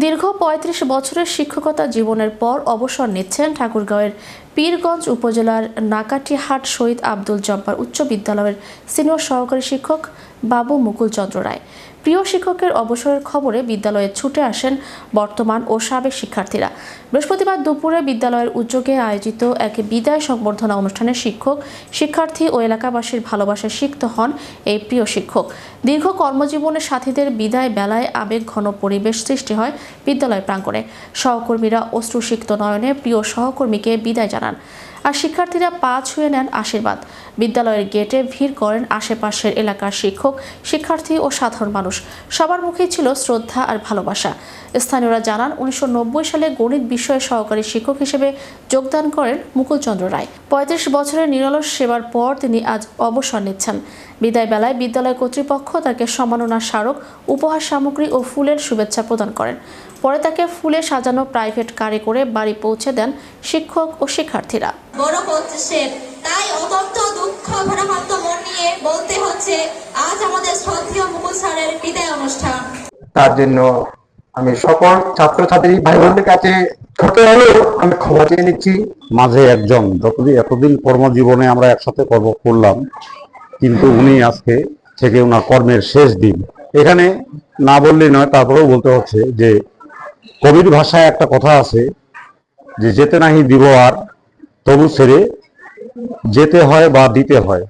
দীর্ঘ পঁয়ত্রিশ বছরের শিক্ষকতা জীবনের পর অবসর নিচ্ছেন ঠাকুরগাঁওয়ের পীরগঞ্জ উপজেলার নাকাটিহাট শহীদ আব্দুল জব্বার উচ্চ বিদ্যালয়ের সিনিয়র সহকারী শিক্ষক বাবু মুকুল চন্দ্র রায়। প্রিয় শিক্ষকের অবসরের খবরে বিদ্যালয়ে ছুটে আসেন বর্তমান ও সাবেক শিক্ষার্থীরা। বৃহস্পতিবার দুপুরে বিদ্যালয়ের উদ্যোগে আয়োজিত এক বিদায় সংবর্ধনা অনুষ্ঠানে শিক্ষক, শিক্ষার্থী ও এলাকাবাসীর ভালোবাসায় সিক্ত হন এই প্রিয় শিক্ষক। দীর্ঘ কর্মজীবনের সাথীদের বিদায় বেলায় আবেগ ঘন পরিবেশ সৃষ্টি হয় বিদ্যালয় প্রাঙ্গণে। সহকর্মীরা অশ্রুসিক্ত নয়নে প্রিয় সহকর্মীকে বিদায় জানান। சொன்னான் আর শিক্ষার্থীরা পা ছুঁয়ে নেন আশীর্বাদ। বিদ্যালয়ের গেটে ভিড় করেন আশেপাশের এলাকার শিক্ষক, শিক্ষার্থী ও সাধারণ মানুষ। সবার মুখেই ছিল শ্রদ্ধা আর ভালোবাসা। স্থানীয়রা জানান, উনিশশো নব্বই সালে গণিত বিষয়ে সহকারী শিক্ষক হিসেবে যোগদান করেন মুকুলচন্দ্র রায়। পঁয়ত্রিশ বছরের নিরলস সেবার পর তিনি আজ অবসর নিচ্ছেন। বিদায় বেলায় বিদ্যালয় কর্তৃপক্ষ তাকে সম্মাননা স্মারক, উপহার সামগ্রী ও ফুলের শুভেচ্ছা প্রদান করেন। পরে তাকে ফুলে সাজানো প্রাইভেট কারে করে বাড়ি পৌঁছে দেন শিক্ষক ও শিক্ষার্থীরা। বড় হচ্ছে তাই অত্যন্ত দুঃখ ভারাক্রান্ত মন নিয়ে বলতে হচ্ছে আজ আমাদের শ্রদ্ধেয় মুকুল স্যারের বিদায় অনুষ্ঠান। তার জন্য আমি সকল ছাত্রছাত্রী ভাই বোনদের কাছে ছোট হলেও আমি ক্ষমা চেয়ে নিচ্ছি। মাঝে একজন যতদিন এতদিন কর্মজীবনে আমরা একসাথে কর্ম করলাম কিন্তু উনি আজকে থেকে ওনার কর্মের শেষ দিন। এখানে না বললেই নয় তারপরেও বলতে হচ্ছে যে কবির ভাষায় একটা কথা আছে যে যেতে নাহি দিব আর তবু ছেড়ে যেতে হয় বা দিতে হয়।